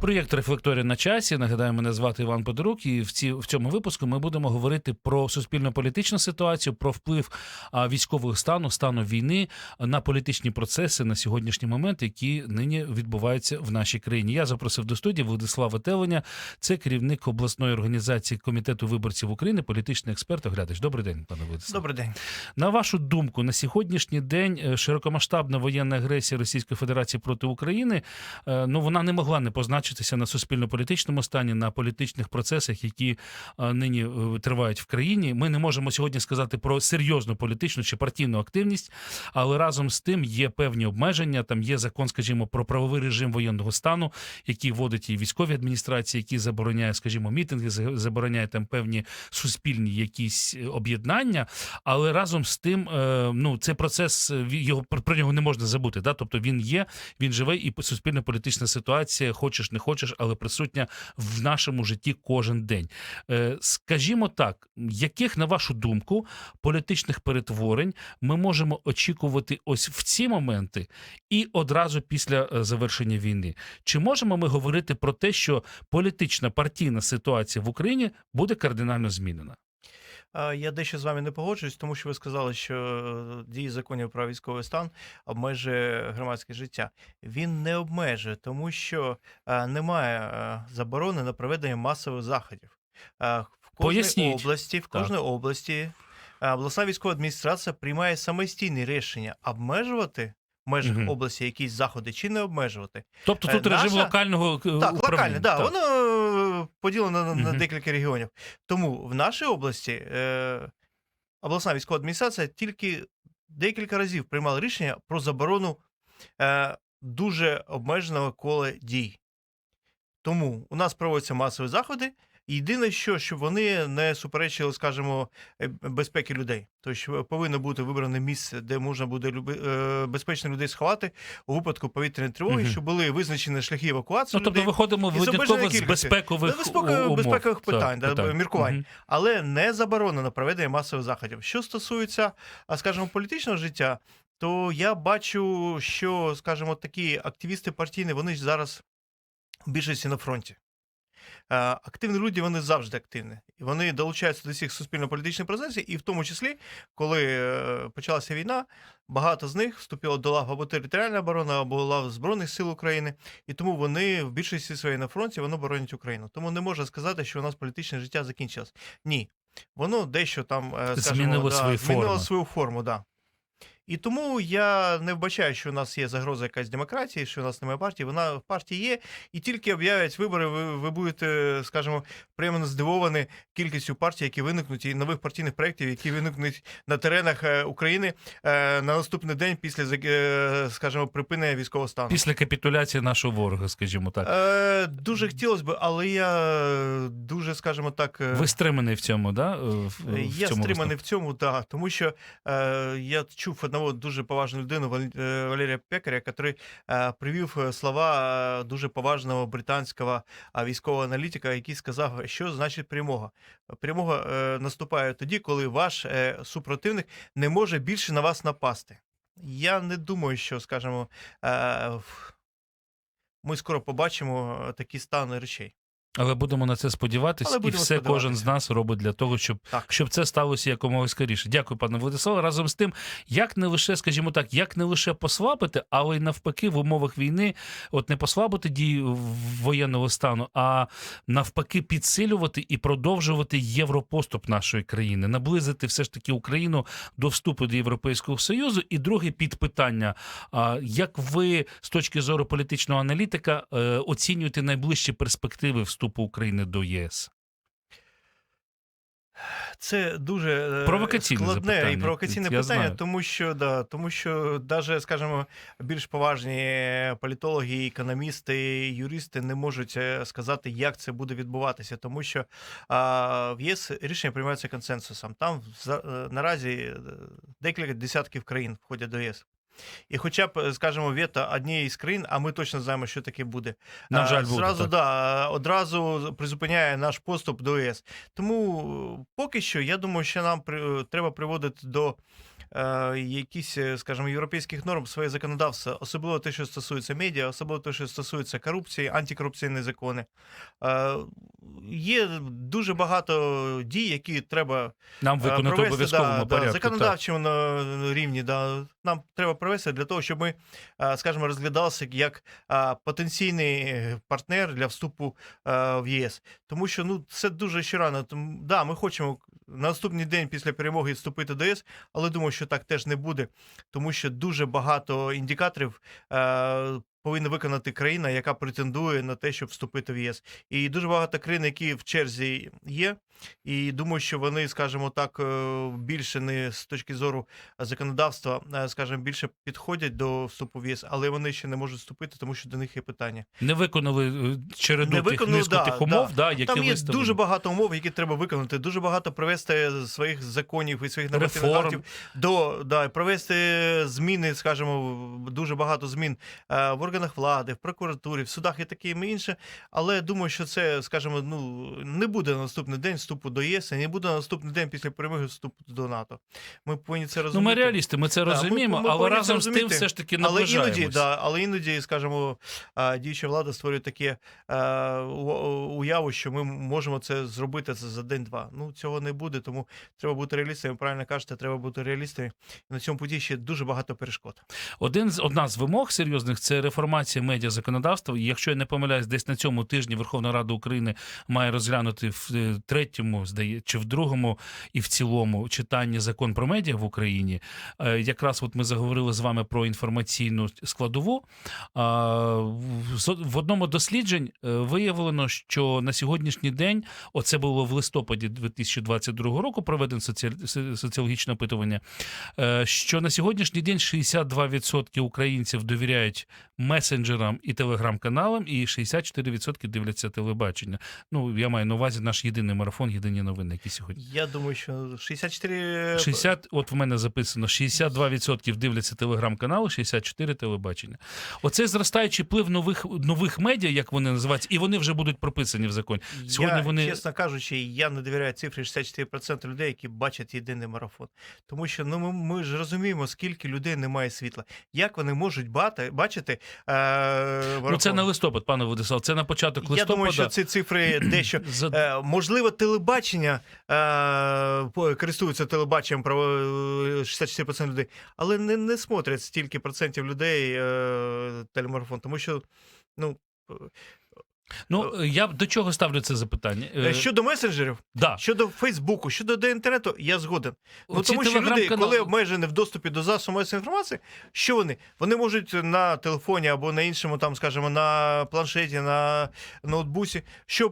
Проєкт Рефлекторія на часі. Нагадаю, мене звати Іван Подорук, і в ці в цьому випуску ми будемо говорити про суспільно-політичну ситуацію, про вплив військового стану, стану війни на політичні процеси на сьогоднішній момент, які нині відбуваються в нашій країні. Я запросив до студії Владислава Теленя, це керівник обласної організації комітету виборців України, політичний експерт. Оглядач. Добрий день, пане Владислав. Добрий день. На вашу думку, на сьогоднішній день е, широкомасштабна воєнна агресія Російської Федерації проти України е, ну вона не могла не позначитися на суспільно-політичному стані, на політичних процесах, які е, нині е, тривають в країні. Ми не можемо сьогодні сказати про серйозну політичну чи партійну активність, але разом з тим є певні обмеження. Там є закон, скажімо, про правовий режим воєнного стану, який вводить і військові адміністрації, які забороняє, скажімо, мітинги, за- забороняє там певні суспільні якісь е, об'єднання. Але разом з тим, ну цей процес його про нього не можна забути. Да? Тобто він є, він живе, і суспільно-політична ситуація, хочеш не хочеш, але присутня в нашому житті кожен день. Е, Скажімо так, яких, на вашу думку, політичних перетворень ми можемо очікувати ось в ці моменти і одразу після е, завершення війни? Чи можемо ми говорити про те, що політична партійна ситуація в Україні буде кардинально змінена? А, Я дещо з вами не погоджуюсь, тому що ви сказали, що е, дії законів про військовий стан обмежує громадське життя. Він не обмежує, тому що е, немає е, заборони на проведення масових заходів. Е, В кожній Поясніть. області, в Так. області е, обласна військова адміністрація приймає самостійні рішення обмежувати в межах Мгм. області якісь заходи чи не обмежувати. Тобто Е, тут режим локального е, Так, управління. локальне, да, Так. воно е, поділено на, на декілька регіонів. Тому в нашій області е, обласна військова адміністрація тільки декілька разів приймала рішення про заборону е, дуже обмеженого кола дій. Тому у нас проводяться масові заходи. Єдине, що щоб вони не суперечили, скажімо, е, безпеки людей. Тобто повинно бути вибране місце, де можна буде люби, е, безпечно людей сховати у випадку повітряної тривоги, Мгм. щоб були визначені шляхи евакуації. Ну, тобто людей. виходимо з винятково з безпекових, безпекових- умов. безпекових питань, Так, да, міркувань. Мгм. але не заборонено проведення масових заходів. Що стосується, а, скажімо, політичного життя, то я бачу, що, скажімо, такі активісти партійні, вони ж зараз в більшості на фронті. Е, Активні люди вони завжди активні. І вони долучаються до всіх суспільно-політичних процесів, і в тому числі, коли е, почалася війна, багато з них вступило до лав або територіальної оборони, або лав Збройних сил України. І тому вони в більшості своїй на фронті вони боронять Україну. Тому не можна сказати, що у нас політичне життя закінчилось. Ні. Воно дещо там е, скажімо, Змінило да, свої змінило свою форму, да. І тому я не вбачаю, що у нас є загроза якась демократії, що у нас немає партії. Вона в партії є, і тільки об'являть вибори, ви, ви будете, скажімо, приємно здивовані кількістю партій, які виникнуть, і нових партійних проєктів, які виникнуть на теренах е, України е, на наступний день після, е, скажімо, припинення військового стану. Після капітуляції нашого ворога, скажімо так. Е, дуже хотілося б, але я дуже, скажімо так, Ви стриманий в цьому, да? в- в Я цьому стриманий в цьому, да, тому що е, я чув одного дуже поважну людину е, Валерія Пекаря, який е, привів е, слова дуже поважного британського військового аналітика, який сказав, що значить перемога. Перемога наступає тоді, коли ваш супротивник не може більше на вас напасти. Я не думаю, що, скажімо, ми скоро побачимо такі стани речей. Але будемо на це сподіватися, і все кожен з нас робить для того, щоб, Так. щоб це сталося якомога скоріше. Дякую, пане Владиславе. Разом з тим, як не лише, скажімо так, як не лише послабити, але й навпаки, в умовах війни, от не послабити дії воєнного стану, а навпаки, підсилювати і продовжувати європоступ нашої країни, наблизити все ж таки Україну до вступу до Європейського Союзу. І друге підпитання: як ви з точки зору політичного аналітика е, оцінюєте найближчі перспективи вступу України до ЄС? Це дуже е, Провокаційне складне запитання, і провокаційне я питання, знаю. тому що да, тому що навіть, скажімо, більш поважні політологи, економісти, юристи не можуть е, сказати, як це буде відбуватися, тому що а, в ЄС рішення приймаються консенсусом. Там за- е, наразі декілька десятків країн входять до ЄС. І хоча б, скажімо, вето однієї з країн, а ми точно знаємо, що таке буде. На жаль, буде, зразу, так. да, одразу призупиняє наш поступ до ЄС. Тому е, поки що, я думаю, що нам треба приводити до е, якісь, е, скажімо, європейських норм своє законодавство, особливо те, що стосується медіа, особливо те, що стосується корупції, антикорупційні закони. Е, є дуже багато дій, які треба Нам е, виконати провести обов'язковому да, так. законодавчому на рівні. Да, нам треба провести для того, щоб ми, е, скажімо, розглядалися як е, потенційний партнер для вступу е, в ЄС. Тому що ну це дуже ще рано. Тому, да, ми хочемо на наступний день після перемоги вступити до ЄС, але думаю, що так теж не буде, тому що дуже багато індикаторів. Е, Повинна виконати країна, яка претендує на те, щоб вступити в ЄС. І дуже багато країн, які в черзі є. І думаю, що вони, скажімо так, е, більше не з точки зору законодавства, е, скажімо, більше підходять до вступу в ЄС, але вони ще не можуть вступити, тому що до них є питання. Не виконали е, череду Не тих низку да, тих умов, да. да, які Там є виставлені. дуже багато умов, які треба виконати. Дуже багато привести своїх законів і своїх нормативних актів до да, провести зміни, скажімо, дуже багато змін е, в органах влади, в прокуратурі, в судах і таке і інше. Але думаю, що це, скажімо, ну не буде на наступний день вступу до ЄС, не буде на наступний день після перемоги вступу до НАТО. Ми повинні це розуміти. Ну, ми реалісти, ми це Да, ми- розуміємо, ми але разом з тим все ж таки Але наближаємось. іноді, да, але іноді, скажімо, діюча влада створює таке е, уяву, що ми можемо це зробити за день-два. Ну цього не буде, тому треба бути реалістами. Правильно кажете, треба бути реалістами. На цьому путі ще дуже багато перешкод. Один з одна з вимог серйозних це реформація медіа законодавства. І якщо я не помиляюсь, десь на цьому тижні Верховна Рада України має розглянути в е, третьому, здає, чи в другому і в цілому читанні закон про медіа в Україні. Е, Якраз от ми заговорили з вами про інформаційну складову. В- одному досліджень е, виявлено, що на сьогоднішній день, оце було в листопаді 2022 року, проведено соціологічне опитування. Що на сьогоднішній день 62% українців довіряють месенджерам і телеграм-каналам, і 64% дивляться телебачення. Ну, я маю на увазі наш єдиний марафон, єдині новини, які сьогодні. Я думаю, що 64... 60, от в мене записано: 62% дивляться телеграм-канали, 64 телебачення. Оце зростаючий вплив нових нових медіа, як вони називаються, і вони вже будуть прописані в законі. Сьогодні я, вони- чесно кажучи, я не довіряю цифрі 64% людей, які бачать єдиний марафон. Тому що ну ми, ми ж розуміємо, скільки людей немає світла. Як вони можуть бати, бачити е. Ну це на листопад, пане Владислав. Це на початок Я листопада. думаю, що ці цифри дещо. Е, можливо, телебачення е, користуються телебаченням про е, 64% людей, але не, не смотрять стільки процентів людей е, телемарафон, тому що ну. Ну я б до чого ставлю це запитання? е, Е, Щодо месенджерів, да. щодо Фейсбуку, щодо до інтернету, я згоден. Ну, тому що люди, коли обмежені в доступі до засобу масової інформації, що вони? Вони можуть на телефоні або на іншому, там, скажімо, на планшеті, на ноутбусі, що е,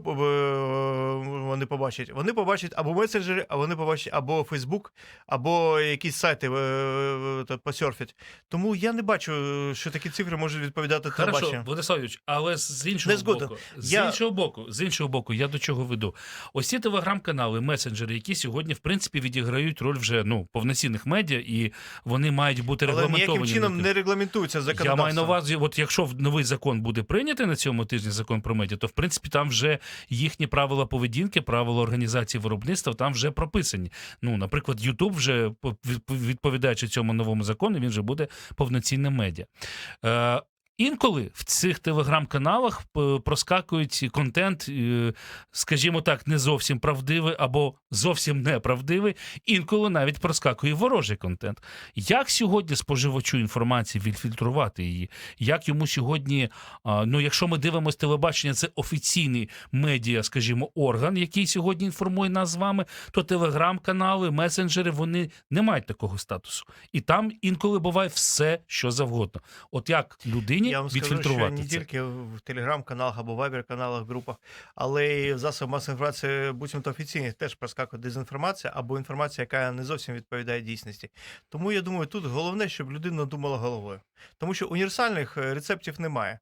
вони побачать? Вони побачать або месенджери, а вони побачать або Фейсбук, або якісь сайти е, посерфять. Тому я не бачу, що такі цифри можуть відповідати Хорошо, телебаченню. Владиславович, але з іншого Не згоден. боку, з Я- іншого боку, з іншого боку, я до чого веду. Ось ці телеграм-канали, месенджери, які сьогодні в принципі відіграють роль вже ну повноцінних медіа, і вони мають бути Але регламентовані. ніяким чином не регламентується Я маю на увазі, от якщо новий закон буде прийнятий на цьому тижні закон про медіа, то в принципі там вже їхні правила поведінки, правила організації виробництва там вже прописані. Ну, наприклад, YouTube вже по- від- відповідаючи цьому новому закону, він вже буде повноцінним медіа. Е, Інколи в цих телеграм-каналах проскакують контент, е, скажімо так, не зовсім правдивий або зовсім неправдивий. Інколи навіть проскакує ворожий контент. Як сьогодні споживачу інформації відфільтрувати її? Як йому сьогодні, ну якщо ми дивимося телебачення, це офіційний медіа, скажімо, орган, який сьогодні інформує нас з вами, то телеграм-канали, месенджери вони не мають такого статусу. І там інколи буває все, що завгодно. От як людині Я вам скажу, що не це? тільки в телеграм-каналах або вайбер-каналах, групах, але й в засобах масової інформації, буцімто офіційних, теж проскакує дезінформація або інформація, яка не зовсім відповідає дійсності. Тому я думаю, тут головне, щоб людина думала головою. Тому що універсальних е, рецептів немає.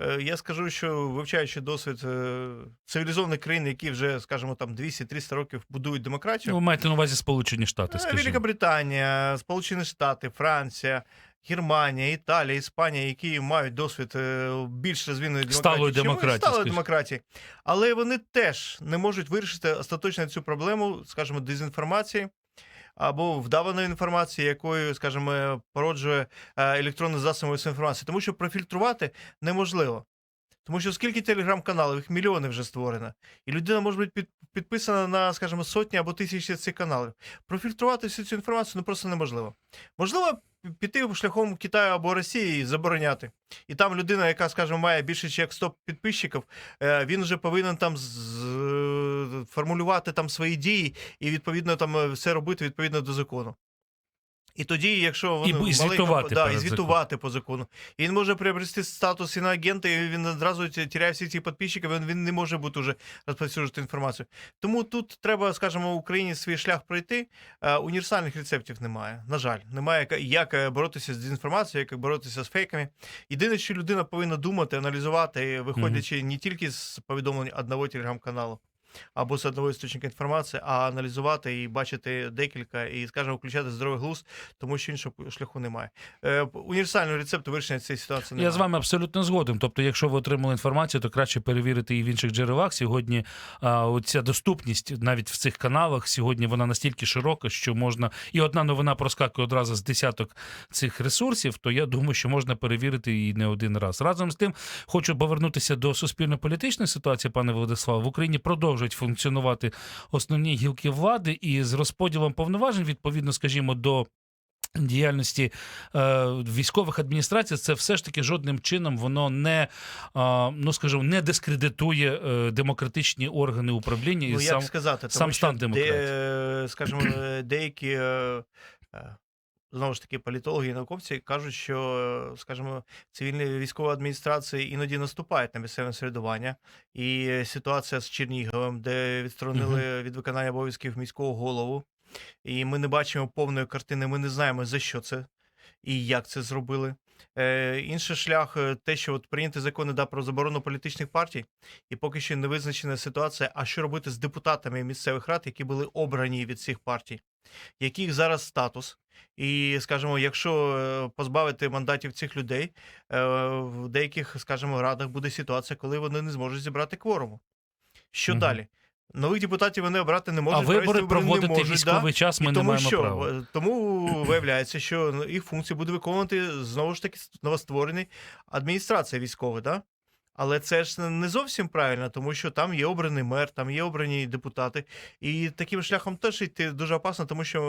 Е, Я скажу, що вивчаючи досвід е, цивілізованих країн, які вже, скажімо, там 200-300 років будують демократію, Ну, ви маєте на увазі Сполучені Штати, скажімо. Великобританія, Сполучені Штати, Франція, Германія, Італія, Іспанія, які мають досвід е, більш розвиненої демократії, демократії, сталої демократії, але вони теж не можуть вирішити остаточно цю проблему, скажімо, дезінформації. Або вдаваної інформації, якою, скажімо, породжує е, електронний засоб інформації, тому що профільтрувати неможливо. Тому що скільки телеграм-каналів, їх мільйони вже створено. І людина може бути під, підписана на, скажімо, сотні або тисячі цих каналів. Профільтрувати всю цю інформацію ну, просто неможливо. Можливо, піти шляхом Китаю або Росії і забороняти. І там людина, яка, скажімо, має більше як 100 підписчиків, е, він вже повинен там з- формулювати там свої дії і відповідно там е, все робити відповідно до закону. І тоді, якщо І воно і звітувати да, і звітувати по закону, і він може приобрести статус іноагента, і він одразу ті- тіряє всі ці підписчики, він, він не може бути вже розповсюджувати інформацію. Тому тут треба, скажімо, Україні свій шлях пройти. Е, універсальних рецептів немає. На жаль, немає як е, боротися з дезінформацією, як боротися з фейками. Єдине, що людина повинна думати, аналізувати, виходячи не тільки з повідомлень одного телеграм-каналу. Або з одного істочника інформації, а аналізувати і бачити декілька, і, скажімо, включати здоровий глузд, тому що іншого шляху немає. Е, універсального рецепту вирішення цієї ситуації немає. Я з вами абсолютно згоден. Тобто, якщо ви отримали інформацію, то краще перевірити і в інших джерелах. Сьогодні а, ця доступність навіть в цих каналах сьогодні вона настільки широка, що можна і одна новина проскакує одразу з десяток цих ресурсів. То я думаю, що можна перевірити її не один раз. Разом з тим, хочу повернутися до суспільно-політичної ситуації, пане Владиславе. В Україні продовжують функціонувати основні гілки влади і з розподілом повноважень, відповідно, скажімо, до. Діяльності е, військових адміністрацій це все ж таки жодним чином воно не е, ну скажімо, не дискредитує е, демократичні органи управління і Ну, як сам сказати, сам стан демократії. Де, скажімо, е, деякі е, е, знову ж таки політологи і науковці кажуть, що, е, скажімо, цивільні військові адміністрації іноді наступають на місцеве середування. І ситуація з Черніговим, де відсторонили від виконання обов'язків міського голову, і ми не бачимо повної картини, ми не знаємо за що це і як це зробили. Е, інший шлях, е, те, що от прийняти закони да, про заборону політичних партій, і поки що не визначена ситуація, а що робити з депутатами місцевих рад, які були обрані від цих партій, яких зараз статус. І, скажімо, якщо е, позбавити мандатів цих людей, е, в деяких, скажімо, радах буде ситуація, коли вони не зможуть зібрати кворуму. Що Мгм. далі? Нових депутатів вони обрати не можуть. а вибори проводити можуть, да? військовий час ми І не маємо що права. тому виявляється, що їх функції буде виконувати знову ж таки новостворений адміністрація військова, да? Але це ж не зовсім правильно, тому що там є обраний мер, там є обрані депутати. І таким шляхом теж йти дуже опасно, тому що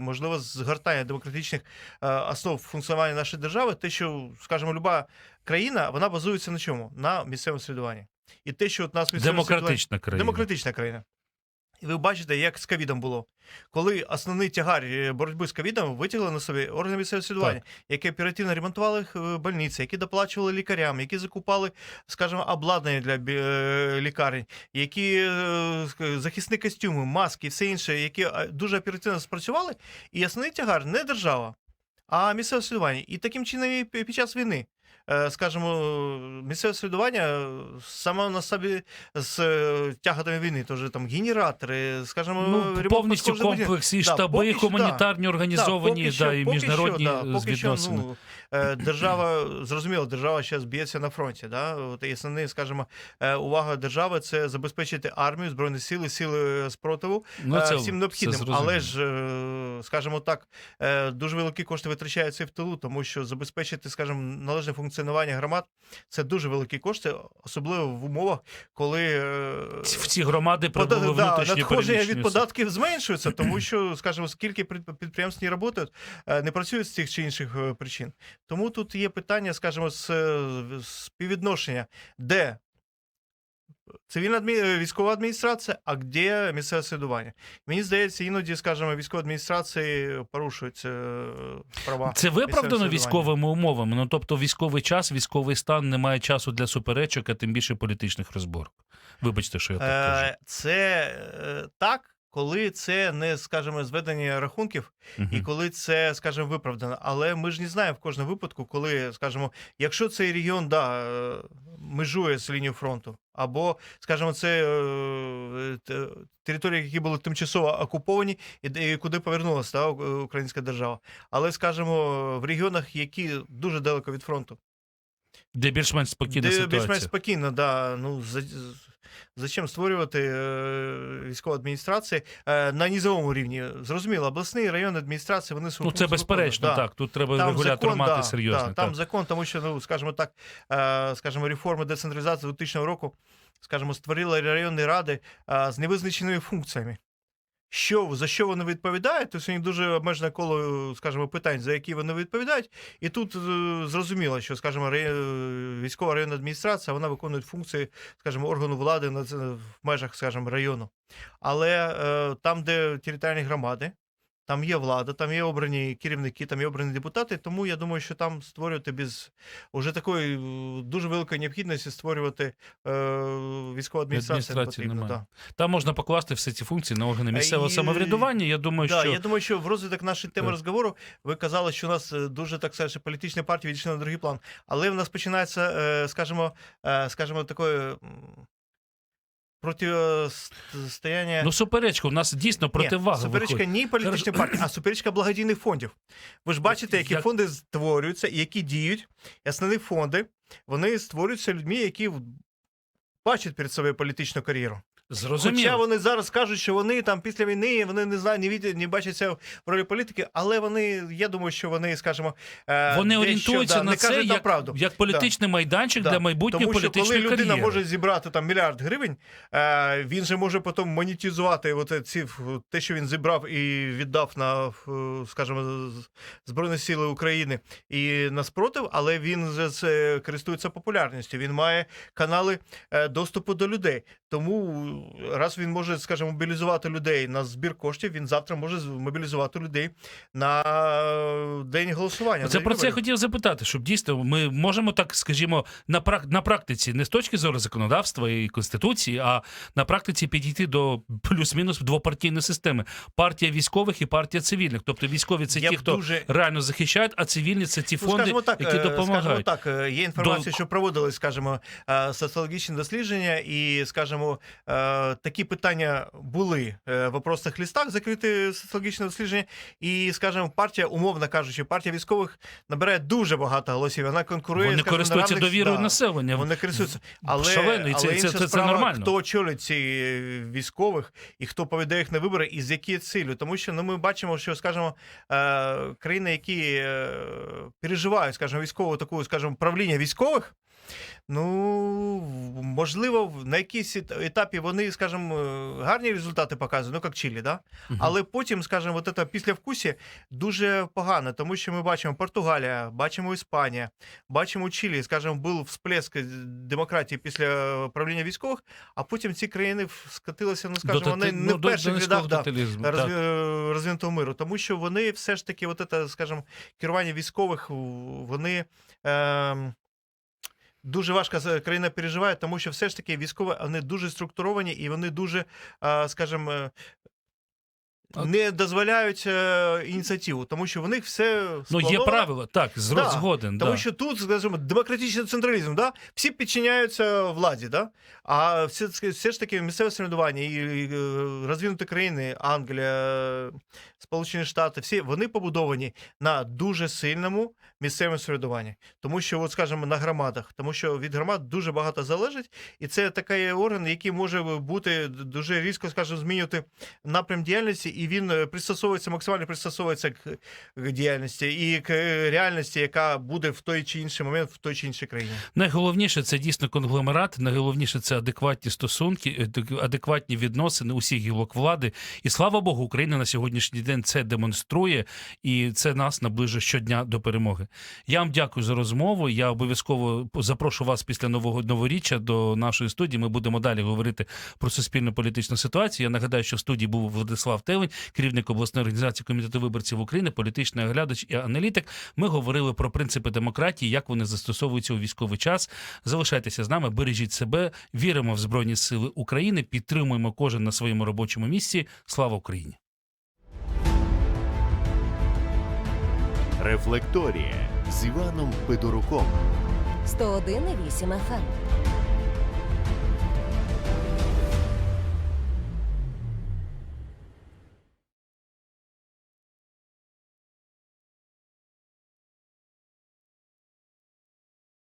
можливо згортання демократичних е, основ функціонування нашої держави, те, що, скажімо, люба країна, вона базується на чому? На місцевому середуванні. І те, що от нас місцеве Демократична країна. Демократична країна. І ви бачите, як з ковідом було. Коли основний тягар е, боротьби з ковідом витягли на собі органи місцевого самоврядування, які оперативно ремонтували е, больниці, які доплачували лікарям, які закупали, скажімо, обладнання для е, лікарень, які захисні костюми, маски все інше, які дуже оперативно спрацювали. І основний тягар не держава, а місцеве самоврядування. І таким чином і під час війни. Е, Скажімо, місцеве самоврядування саме на собі з е, тяготами війни, тож там генератори, скажімо, Ну, повністю комплекс і Да, штаби що, гуманітарні організовані, поки да, і міжнародні що, да, що, ну, е, держава, зрозуміло, держава зараз б'ється на фронті. Да? От, і основний, скажімо, е, увага держави це забезпечити армію, збройні сили, сили спротиву Ну, е, це всім необхідним. Але ж, е, скажімо так, е, дуже великі кошти витрачаються в тилу, тому що забезпечити, скажімо, належне функціонування громад це дуже великі кошти, особливо в умовах, коли е, В ці громади Пода- прибули да, внутрішні надходження від податків зменшується, тому що, скажімо, скільки підприємств не працюють, е, не працюють з цих чи інших е, причин. Тому тут є питання, скажімо, з е, співвідношення, де цивільна адмі... е, військова адміністрація, а де місцеве самоврядування. Мені здається, іноді, скажімо, військові адміністрації порушують е, права. Це виправдано військовими умовами. Ну тобто, військовий час, військовий стан немає часу для суперечок, а тим більше політичних розборок. Вибачте, що я так кажу. Е, Це е, так, коли це не, скажімо, зведення рахунків, і коли це, скажімо, виправдано. Але ми ж не знаємо в кожному випадку, коли, скажімо, якщо цей регіон да, е, межує з лінією фронту, або, скажімо, це е, території, які були тимчасово окуповані, і, куди повернулася у- українська держава. Але, скажімо, в регіонах, які дуже далеко від фронту, Де більш-менш спокійна де ситуація. більш-менш спокійно, да, ну, за, зачем створювати е, військову адміністрацію е, на низовому рівні? Зрозуміло, обласні районні адміністрації, вони Ну, це безперечно, да. так. Тут треба Там регулятор закон, мати да, серйозно. да, там закон, тому що, ну, скажімо так, е, скажімо, реформи децентралізації 2000 року, скажімо, створили районні ради е, з невизначеними функціями. Що, за що вони відповідають? Тобто сьогодні дуже обмежене коло, скажімо, питань, за які вони відповідають. І тут е, зрозуміло, що, скажімо, е, військова районна адміністрація вона виконує функції, скажімо, органу влади в межах, скажімо, району. Але е, там, де територіальні громади, там є влада, там є обрані керівники, там є обрані депутати. Тому я думаю, що там створювати без уже такої е, дуже великої необхідності створювати е, військову адміністрацію Адміністрації потрібно. немає. Да. Там можна покласти всі ці функції на органи місцевого і- самоврядування. Я думаю, Да, що я думаю, що в розвиток нашої теми Так. розговору ви казали, що у нас е, дуже так сказати, політичні партії відійшли на другий план. Але в нас починається, е, скажімо, скажімо, таке м, протистояння. ну суперечка, у нас дійсно противага. Ні, суперечка виходить. не політичної партії, а суперечка благодійних фондів. Ви ж бачите, які Як- фонди створюються і які діють. Основні фонди вони створюються людьми, які бачать перед собою політичну кар'єру. Хоча вони зараз кажуть, що вони там після війни вони не знають, не видять, не бачаться в ролі політики, але вони, я думаю, що вони, скажімо, е, Вони орієнтуються да, на не це як, правду. як політичний майданчик Да. для майбутньої Тому що коли людина кар'єри. може зібрати там мільярд гривень, е, він же може потім монетизувати от ці, те, що він зібрав і віддав на, скажімо, Збройні Сили України і на спротив, але він же це користується популярністю. Він має канали е, доступу до людей. Тому раз він може, скажімо, мобілізувати людей на збір коштів, він завтра може мобілізувати людей на е, день голосування. Це про це я хотів запитати, щоб дійсно ми можемо так, скажімо, на прак- на практиці, не з точки зору законодавства і конституції, а на практиці підійти до плюс-мінус двопартійної системи: партія військових і партія цивільних. Тобто військові це Я ті, хто дуже- реально захищають, а цивільні це ті Ну, фонди, так, які е, допомагають. Скажімо так, е, є інформація, До- що проводились, скажімо, соціологічні дослідження, і, скажімо, такі питання були е, в опросних листах, закриті соціологічні дослідження. І, скажімо, партія, умовно кажучи, партія військових набирає дуже багато голосів. Вона конкурує. Вони скажімо, на користуються равних- довірою да. населення. Вони користуються. Але, Шалено, і це- але це- інша це- це справа, нормально. хто очолить ці е, військових і хто поведе їх на вибори, і з якою цілею. Тому що ну, ми бачимо, що, скажімо, е, країни, які е, переживають, скажімо, військову таку, скажімо, правління військових. Ну, можливо, на якійсь етапі вони, скажімо, е, гарні результати показують, ну як Чилі, да? Мгм. Але потім, скажімо, от це післявкусі дуже погано, тому що ми бачимо Португалія, бачимо Іспанія, бачимо Чилі, скажімо, був всплеск демократії після правління військових, а потім ці країни скотилися, ну скажімо, вони не ну, в перших до рядах да, е, розвинутого миру, тому що вони все ж таки, от це, скажімо, керування військових, вони. Е, Дуже важко країна переживає, тому що все ж таки військові вони дуже структуровані і вони дуже, скажімо, е, не дозволяють е, ініціативу, тому що в них все Ну, є правила, так, з Да, згоден. Тому да. що тут, скажімо, демократичний централізм, да? всі підчиняються владі, да? а все, все ж таки місцеве самоврядування і, розвинуті країни, Англія, Сполучені Штати, всі вони побудовані на дуже сильному місцевому самоврядуванні. Тому що, от, скажімо, на громадах, тому що від громад дуже багато залежить, і це такий орган, який може бути дуже різко, скажімо, змінювати напрям діяльності, і він е, пристосовується, максимально пристосовується к, діяльності і к е, реальності, яка буде в той чи інший момент в той чи іншій країні. Найголовніше це дійсно конгломерат. Найголовніше це адекватні стосунки, е, адекватні відносини усіх гілок влади. І слава Богу, Україна на сьогоднішній день це демонструє, і це нас наближує щодня до перемоги. Я вам дякую за розмову. Я обов'язково запрошу вас після нового новоріччя до нашої студії. Ми будемо далі говорити про суспільну політичну ситуацію. Я нагадаю, що в студії був Владислав Телень, керівник обласної організації комітету виборців України, політичний оглядач і аналітик. Ми говорили про принципи демократії, як вони застосовуються у військовий час. Залишайтеся з нами, бережіть себе, віримо в Збройні Сили України, підтримуємо кожен на своєму робочому місці. Слава Україні! Рефлекторія з Іваном Федоруком. 101,8 FM.